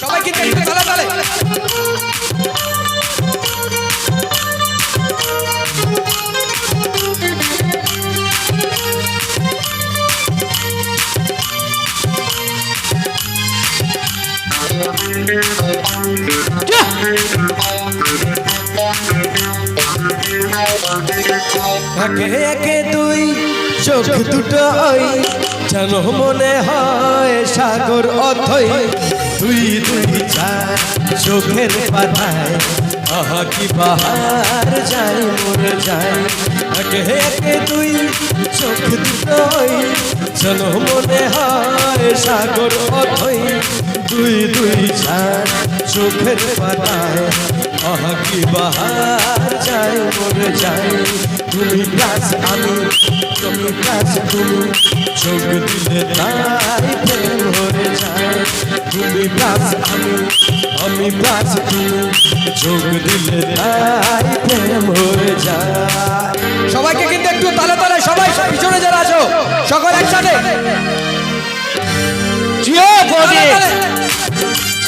সবাই কিন্তু একে একে দুই, চোখ দুটো ওই। যেন মনে হয় সাগর অথই। দুই দুই চার, চোখের পাতায়। আহা, কি বাহার যাই মরে যাই একে একে দুই, চোখ দুটো ওই। যেন মনে হয় সাগর অথই। দুই দুই চার, চোখের পাতায়। আহা, কি বাহার যাই তুমি প্লাস আমি তুমি প্লাস তুমি চোখ দিলে তাই প্রেম হয়ে যায়। তুমি প্লাস আমি আমি প্লাস তুমি চোখ দিলে তাই প্রেম হয়ে যায়। সবাইকে কিন্তু একটু তালে তালে সবাই পিছনে যারা আছো সকল একসাথে।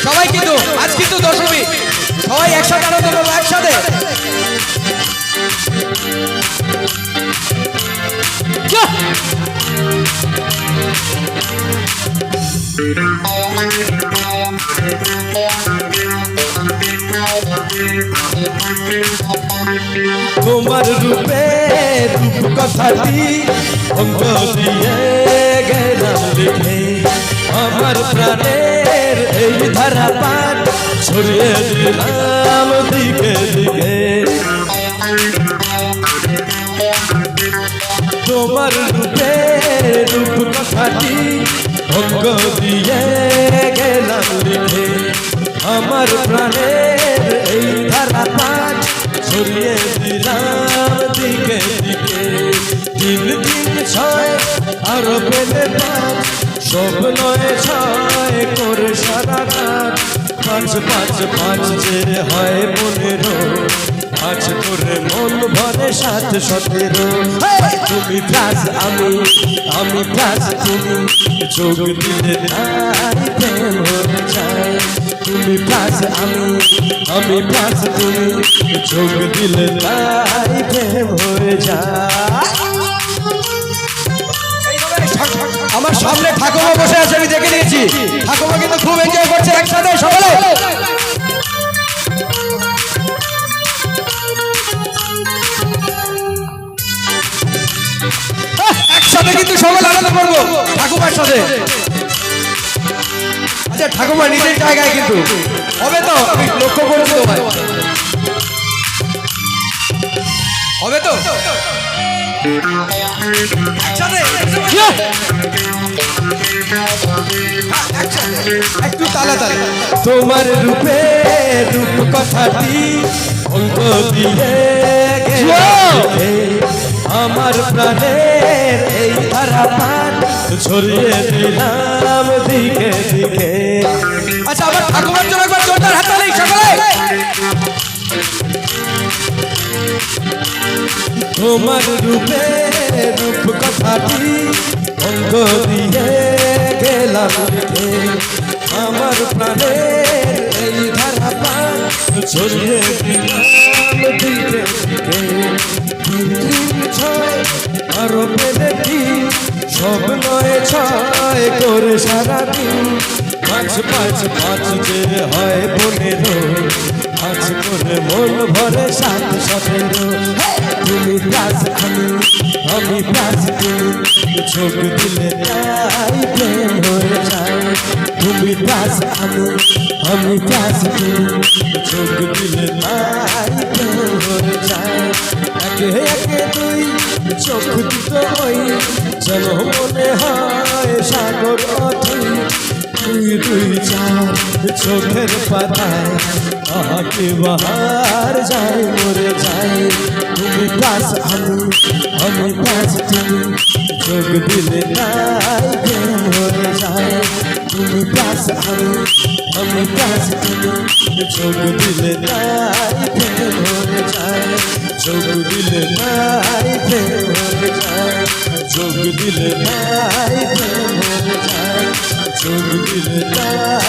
সবাই কিন্তু আজ কিন্তু দশমী। সবাই একসাথে আনন্দ তোমার রূপে রূপ কথাটি অঙ্গ দিয়ে গেলাম লিখে আমার প্রাণের এই ধারা পান ছড়িয়ে দিলাম দিকে দিকে। তোমার রূপে রূপ কথাটি অঙ্গ দিয়ে গেলাম লিখে আমার প্রাণের পান ছড়িয়ে দিলাম দিকে দিকে। তিন তিন ছয় আরও পেলে পাঁচ। সব নয় ছয় করে সারা রাত। পাঁচ পাঁচ পাঁচ যে হয় পনেরো। পাঁচ করে মন ভরে সাত, সতেরো। তুমি প্লাস আমি আমি প্লাস তুমি। যোগ দিলে তাই প্রেম হয়ে যায় তুমি প্লাস আমি আমি প্লাস তুমি যোগ দিলে তাই প্রেম হয়ে যায়। আমার সামনে ঠাকুমা বসে আছে, আমি দেখে নিয়েছি। ঠাকুমা কিন্তু খুব এনজয় করছে একসাথে, সকলে। একসাথে কিন্তু সকলে আনন্দ করব ঠাকুমার সাথে। ঠাকুমা নিজের জায়গায় কিন্তু। হবে তো? লক্ষ্য করেছি তো ভাই হবে তো? একটু তালা তালা। তোমার রূপে রূপ কথাটি অঙ্ক দিয়ে আমার প্রাণের এই ধারা পান ছড়িয়ে দিলাম দিকে দিকে। আচ্ছা আমার ঠাকুমার জন্য একবার জোরদার হাত তালি সকলে। তোমার রূপে, রূপ কথাটি অঙ্গ দিয়ে গেলাম আমার প্রাণের এই ধারা পান ছড়িয়ে দিলাম ছয় করে সারাদিন। পাঁচ পাঁচ পাঁচ যে হয় পনেরো পাঁচ করে মন ভরে সাত সতেরো তুমি প্লাস আমি আমি প্লাস তুমি চোখ দিলে তাই প্রেম হয়ে যায়। তুমি প্লাস আমি আমি প্লাস তুমি চোখ দিলে তাই প্রেম হয়ে যায়। একে একে দুই চোখ দুটো ওই যেন মনে হয় সাগর অথই দুই দুই চার চোখের পাতায় আহাকে বাহার যায়, মরে যায়। তুমি পাস আমি আমি পাস তুমি চোখ দিলে নাই হয়ে যায়। তুমি পাস আমি আমি পাস তুমি চোখ দিলে নাই হয়ে যায়। যোগ দিলে নাই প্রেম হয়ে যায় যোগ দিলে নাই যোগ দিলে নাই